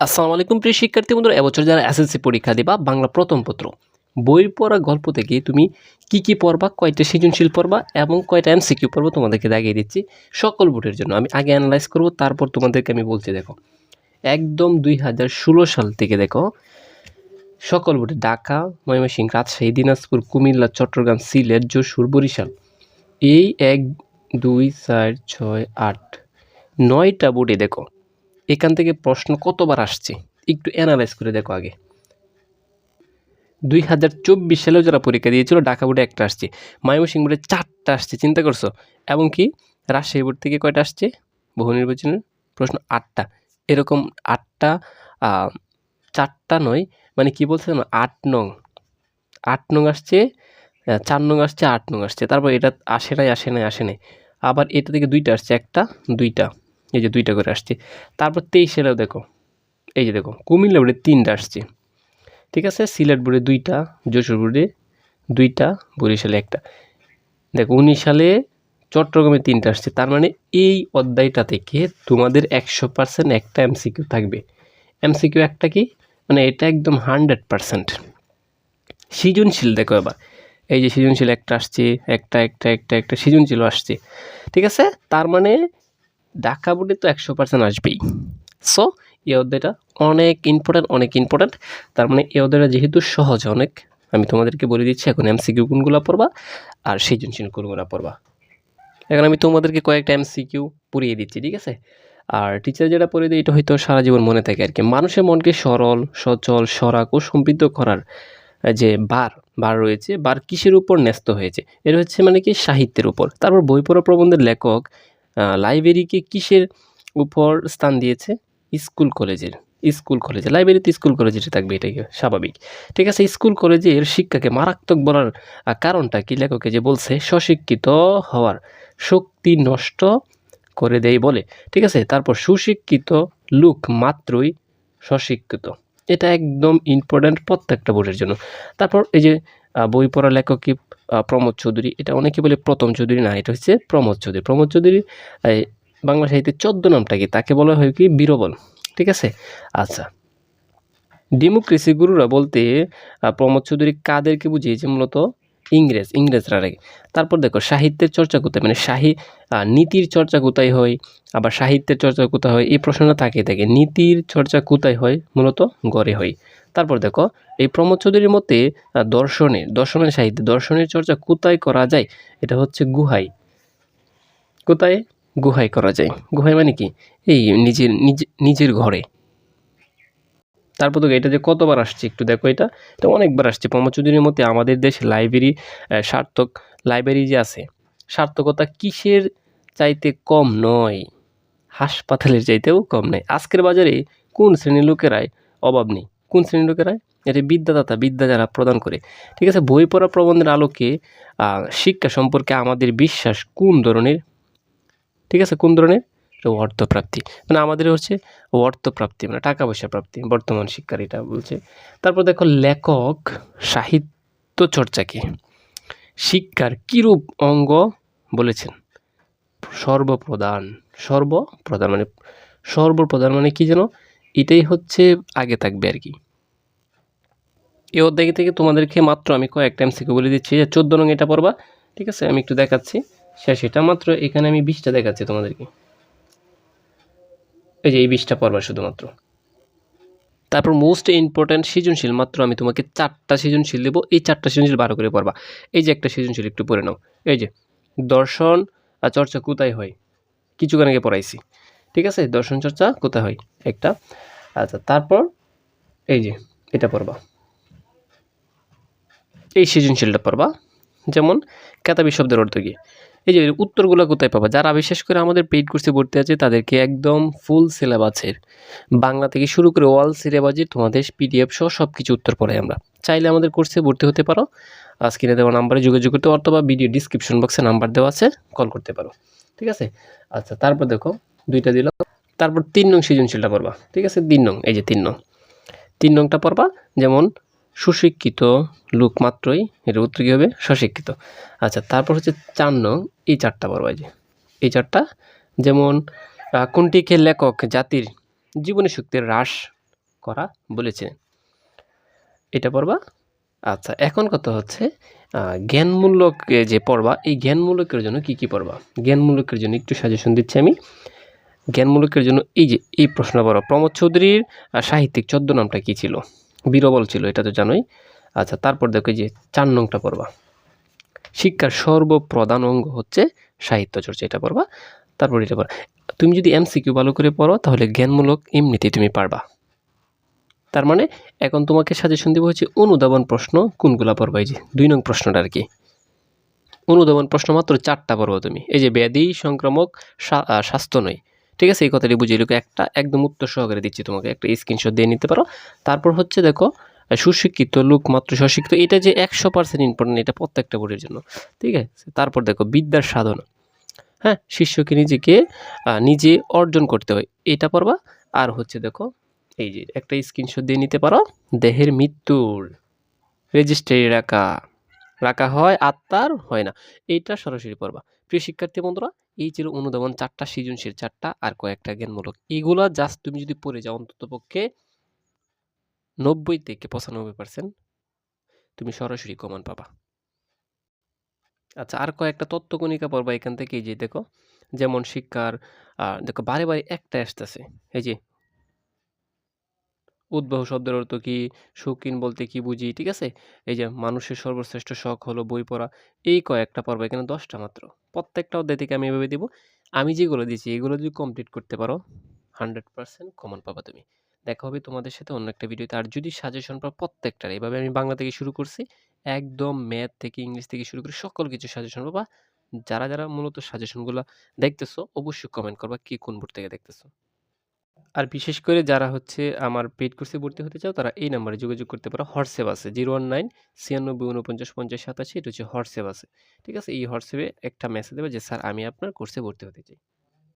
আসসালামু আলাইকুম প্রিয় শিক্ষার্থী বন্ধুরা, এবছর যারা এসএসসি পরীক্ষা দিবা, বাংলা প্রথম পত্র, বই পড়া গল্প থেকে তুমি কি কি পড়বা, কয়টা সৃজনশীল পড়বা এবং কয়টা এমসিকিউ পড়বা তোমাদেরকে দেখিয়ে দিচ্ছি সকল বোর্ডের জন্য। আমি আগে অ্যানালাইজ করব, তারপর তোমাদেরকে আমি বলছি, দেখো, একদম দুই হাজার ষোলো সাল থেকে দেখো, সকল বোর্ডে ঢাকা, ময়মনসিংহ, রাজশাহী, দিনাজপুর, কুমিল্লা, চট্টগ্রাম, সিলেট, যশোর, বরিশাল, এই এক, দুই, চার, ছয়, আট, নয়টা বোর্ডে দেখো এখান থেকে প্রশ্ন কতবার আসছে? একটু অ্যানালাইজ করে দেখো আগে। দুই হাজার চব্বিশ সালেও যারা পরীক্ষা দিয়েছিল, ঢাকা বোর্ডে একটা আসছে, ময়মনসিংহ বোর্ডে চারটা আসছে, চিন্তা করছ? এবং কি রাজশাহী বোর্ড থেকে কয়টা আসছে? বহু নির্বাচনের প্রশ্ন আটটা। এরকম আটটা চারটা নয় মানে কি বলছে আট নং। আট নং আসছে চার নং আসছে, আট নং আসছে। তারপর এটা আসে নাই আসে নাই আসে নাই। আবার এটা থেকে দুইটা আসছে, একটা, দুইটা। এই যে দুইটা করে আসছে। তারপর তেইশ সালেও দেখো, এই যে দেখো, কুমিল্লা বোর্ডে তিনটা আসছে। ঠিক আছে? সিলেট বোর্ডে দুইটা, যশোর বোর্ডে দুইটা, বরিশালে একটা। দেখো, উনিশ সালে চট্টগ্রামে তিনটা আসছে। তার মানে এই অধ্যায়টা থেকে তোমাদের একশো পার্সেন্ট একটা এমসিকিউ থাকবে। এমসিকিউ একটা কি? মানে এটা একদম হান্ড্রেড পার্সেন্ট সৃজনশীল দেখো এবার। এই যে সৃজনশীল একটা আসছে, একটা একটা একটা একটা সৃজনশীল আসছে। ঠিক আছে? তার মানে ঢাকা বোর্ডে তো একশো পার্সেন্ট আসবেই। সো এই অধ্যায়টা অনেক ইম্পর্ট্যান্ট অনেক ইম্পর্ট্যান্ট তার মানে এই অধ্যায়টা যেহেতু সহজ অনেক, আমি তোমাদেরকে বলে দিচ্ছি, এখন এমসিকিউ কোনগুলো পড়বা আর সৃজনশীল কোনগুলো পড়বা। এখন আমি তোমাদেরকে কয়েকটা এমসিকিউ পড়িয়ে দিচ্ছি, ঠিক আছে? আর টিচার যেটা পড়ে দেয়, এটা হয়তো সারা জীবন মনে থাকে আর কি। মানুষের মনকে সরল, সচল, সরাক ও সমৃদ্ধ করার যে বার বার রয়েছে, বার কিসের উপর ন্যস্ত হয়েছে? এটা হচ্ছে মানে কি, সাহিত্যের উপর। তারপর বই পড়া প্রবন্ধের লেখক লাইব্রেরিকে কিসের উপর স্থান দিয়েছে? স্কুল কলেজের। স্কুল কলেজে। লাইব্রেরিতে স্কুল কলেজের থাকবে, এটাই স্বাভাবিক। ঠিক আছে, স্কুল কলেজের শিক্ষাকে মারাত্মক বলার কারণটা কি? লেখকে যে বলছে স্বশিক্ষিত হওয়ার শক্তি নষ্ট করে দেয় বলে। ঠিক আছে, তারপর সুশিক্ষিত লোক মাত্রই স্বশিক্ষিত এটা একদম ইম্পর্ট্যান্ট প্রত্যেকটা বোর্ডের জন্য। তারপর এই যে বই পড়া লেখক কি? প্রমোদ চৌধুরী। এটা অনেকে বলে প্রথম চৌধুরী না, এটা হচ্ছে প্রমোদ চৌধুরী। প্রমোদ চৌধুরী বাংলা সাহিত্যের চোদ্দ নামটা কি? তাকে বলা হয় কি? বীরবল। ঠিক আছে? আচ্ছা। ডেমোক্রেসি গুরুরা বলতে প্রমোদ চৌধুরী কাদেরকে বুঝিয়েছে? মূলত ইংরেজ, ইংরেজরা আগে তারপর দেখো, সাহিত্যের চর্চা কোথায়? মানে সাহি নীতির চর্চা কোথায় হয়? আবার সাহিত্যের চর্চা কোথায় হয়? এই প্রশ্নটা থাকে থাকে। নীতির চর্চা কোথায় হয়? মূলত গড়ে হয়। তারপর দেখো, এই প্রমোদ চৌধুরীর মতে দর্শনের দর্শনের সাহিত্যে দর্শনের চর্চা কোথায় করা যায়? এটা হচ্ছে গুহায়। কোথায়? গুহায় করা যায়। গুহায় মানে কি? এই নিজের, নিজে, নিজের ঘরে। তারপর দেখো, এটা যে কতবার আসছে একটু দেখো এটা। এটা অনেকবার আসছে। প্রমোদ চৌধুরীর মতে আমাদের দেশে লাইব্রেরি সার্থক লাইব্রেরি যে আছে, সার্থকতা কিসের চাইতে কম নয়? হাসপাতালের চাইতেও কম নয়। আজকের বাজারে কোন শ্রেণির লোকেরাই অভাব নেই। কোন শ্রেণির লোকেরাই এটা বিদ্যাদাতা, বিদ্যা যারা প্রদান করে। ঠিক আছে? বই পড়া প্রবন্ধের আলোকে শিক্ষা সম্পর্কে আমাদের বিশ্বাস কোন ধরনের? ঠিক আছে? কোন ধরনের? অর্থপ্রাপ্তি। মানে আমাদের হচ্ছে অর্থপ্রাপ্তি মানে টাকা পয়সা প্রাপ্তি, বর্তমান শিক্ষার এটা বলছে। তারপর দেখো, লেখক সাহিত্য চর্চাকে শিক্ষার কীরূপ অঙ্গ বলেছেন? সর্বপ্রধান সর্বপ্রধান মানে সর্বপ্রধান মানে কি যেন? এটাই হচ্ছে আগে থাকবে আর কি। এই অধ্যায় থেকে তোমাদেরকে মাত্র আমি কয়েকটা এমসিকে বলে দিচ্ছি যে চোদ্দ নং এটা পড়বা, ঠিক আছে? আমি একটু দেখাচ্ছি। শেষ এটা মাত্র, এখানে আমি বিশটা দেখাচ্ছি তোমাদেরকে। এই যে এই বিশটা পড়বা শুধুমাত্র। তারপর মোস্ট ইম্পর্ট্যান্ট সৃজনশীল, মাত্র আমি তোমাকে চারটা সৃজনশীল দেবো। এই চারটা সৃজনশীল বারো করে পড়বা। এই যে একটা সৃজনশীল একটু পড়ে নাও। এই যে, দর্শন আর চর্চা কোথায় হয়? কিছুক্ষণ আগে পড়াইছি। ঠিক আছে? দর্শন চর্চা কোথায় হয়? একটা। আচ্ছা তারপর এই যে, এটা পড়বা। এই সৃজনশীলটা পড়বা। যেমন, কেতাবি শব্দের অর্থ কি? এই যে, উত্তরগুলো কোথায় পাবা? যারা বিশেষ করে আমাদের পেইড কোর্সে ভর্তি আছে, তাদেরকে একদম ফুল সিলেবাসের বাংলা থেকে শুরু করে ওয়াল সিলেবাসের তোমাদের পিডিএফ সহ সব কিছু উত্তর পড়াই আমরা। চাইলে আমাদের কোর্সে ভর্তি হতে পারো। স্ক্রিনে দেওয়া নাম্বারে যোগাযোগ করতে অথবা ভিডিও ডিসক্রিপশন বক্সে নাম্বার দেওয়া আছে কল করতে পারো। ঠিক আছে? আচ্ছা তারপর দেখো দুইটা দিল। তারপর তিন নং সৃজনশীলটা পড়বা। ঠিক আছে? তিন নং, এই যে তিন নং। তিন নংটা পড়বা, যেমন সুশিক্ষিত লোক মাত্রই, এর উত্তর কী হবে? স্বশিক্ষিত। আচ্ছা তারপর হচ্ছে চার নং, এই চারটা পড়বা, এই যে। এই চারটা, যেমন কোনটিকে লেখক জাতির জীবনী শক্তির হ্রাস করা বলেছে? এটা পড়বা। আচ্ছা এখন কথা হচ্ছে? জ্ঞানমূলক যে পড়বা, এই জ্ঞানমূলকের জন্য কি কি পড়বা? জ্ঞানমূলকের জন্য একটু সাজেশন দিচ্ছি আমি। জ্ঞানমূলকের জন্য এই যে, এই প্রশ্ন পড়া প্রমোদ চৌধুরীর সাহিত্যিক চোদ্দ নামটা কি ছিল? বীরবল ছিল, এটা তো জানোই। আচ্ছা তারপর দেখো যে, চার নংটা পড়বা। শিক্ষার সর্বপ্রধান অঙ্গ হচ্ছে সাহিত্য চর্চা, এটা পড়বা। তারপর এটা পড়া তুমি যদি এমসিকিউ ভালো করে পড়ো, তাহলে জ্ঞানমূলক এমনিতেই তুমি পারবা। তার মানে এখন তোমাকে সাজেশন দেবো হচ্ছে অনুধাবন প্রশ্ন, কোনগুলা পড়বা? এই যে, দুই নং প্রশ্নটা আর কি। অনুধাবন প্রশ্ন মাত্র চারটা পড়ব তুমি। এই যে, ব্যাধি, সংক্রামক স্বাস্থ্য নয়। ঠিক আছে? এই কথাটি বুঝিয়ে লিখো একটা একদম উত্তর সহকারে দিচ্ছি তোমাকে। একটা স্ক্রিনশট দিয়ে নিতে পারো। তারপর হচ্ছে দেখো সুশিক্ষিত, লোক মাত্র স্বশিক্ষিত এটা যে একশো পার্সেন্ট ইম্পর্টেন্ট এটা প্রত্যেকটা বোর্ডের জন্য। ঠিক আছে? তারপর দেখো, বিদ্যার সাধনা। হ্যাঁ? শিষ্যকে নিজেকে নিজে অর্জন করতে হয়। এটা পড়বা। আর হচ্ছে দেখো, এই যে একটা স্ক্রিনশট দিয়ে নিতে পারো। দেহের মৃত্যুর রেজিস্ট্রি রাখা। রাখা হয়, আত্মার হয় না। এইটা সরাসরি পড়বা। প্রিয় শিক্ষার্থী বন্ধুরা এই ছিল অনুধাবন চারটা সৃজনশীল, চারটা আর কয়েকটা জ্ঞানমূলক। এগুলা জাস্ট তুমি যদি পড়ে যাও অন্তত পক্ষে নব্বই থেকে পঁচানব্বই পার্সেন্ট তুমি সরাসরি কমান পাবা। আচ্ছা আর কয়েকটা তত্ত্বকণিকা পড়বা এখান থেকে এই যে দেখো, যেমন শিক্ষার দেখো বারে বারে একটা আসতেছে, এই যে উদ্বাহ শব্দের অর্থ কি? শৌখিন বলতে কি বুঝি? ঠিক আছে? এই যে মানুষের সর্বশ্রেষ্ঠ শখ হলো বই পড়া, এই কয়েকটা পর্ব এখানে দশটা মাত্র। প্রত্যেকটা অধ্যায় থেকে আমি এভাবে দিব। আমি যেগুলো দিয়েছি, এগুলো যদি কমপ্লিট করতে পারো হান্ড্রেড পার্সেন্ট কমন পাবা তুমি। দেখা হবে তোমাদের সাথে অন্য একটা ভিডিওতে আর যদি সাজেশন পাও প্রত্যেকটার, এভাবে আমি বাংলা থেকে শুরু করছি, একদম ম্যাথ থেকে ইংলিশ থেকে শুরু করে সকল কিছু সাজেশন পাবা। যারা যারা মূলত সাজেশনগুলো দেখতেছো, অবশ্যই কমেন্ট করবা, কি কোন বোর্ড থেকে দেখতেছো। আর বিশেষ করে যারা হচ্ছে আমার পেড কোর্সে ভর্তি হতে চাও, তারা এই নাম্বারে যোগাযোগ করতে পারো। হোয়াটসঅ্যাপ আছে জিরো ওয়ান নাইন ছিয়ানব্বই উনপঞ্চাশ পঞ্চাশ সাতাশি, এটা হচ্ছে হোয়াটসঅ্যাপ আছে। ঠিক আছে? এই হোয়াটসঅ্যাপে একটা মেসেজ দেবে যে, স্যার, আমি আপনার কোর্সে ভর্তি হতে চাই।